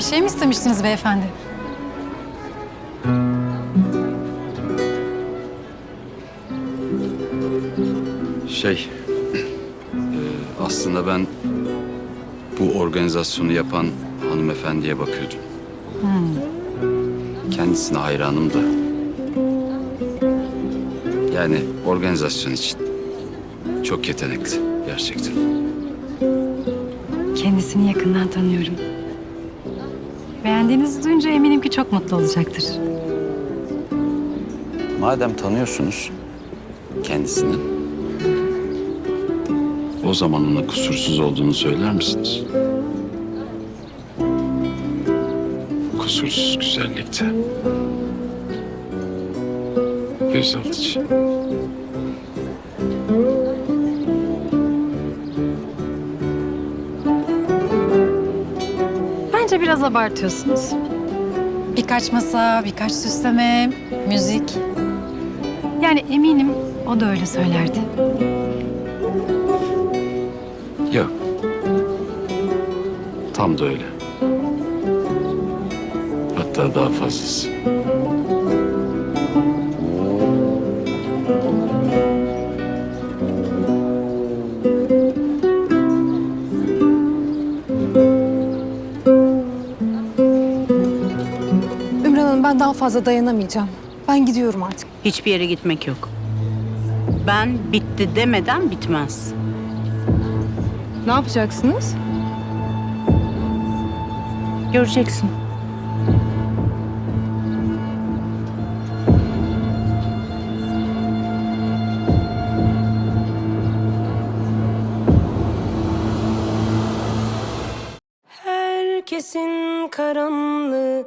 şey mi istemiştiniz beyefendi? Şey, e, aslında ben bu organizasyonu yapan hanımefendiye bakıyordum. Kendisine hayranım da. Yani organizasyon için çok yetenekli gerçekten. Kendisini yakından tanıyorum. Beğendiğinizi duyunca eminim ki çok mutlu olacaktır. Madem tanıyorsunuz kendisini, o zaman ona kusursuz olduğunu söyler misiniz? Kusursuz güzellikte. Göz Bence biraz abartıyorsunuz. Birkaç masa, birkaç süsleme, müzik. Yani eminim o da öyle söylerdi. Yok. Tam da öyle. Hatta daha fazlası. Ben daha fazla dayanamayacağım. Ben gidiyorum artık. Hiçbir yere gitmek yok. Ben bitti demeden bitmez. Ne yapacaksınız? Göreceksin. Herkesin karanlığı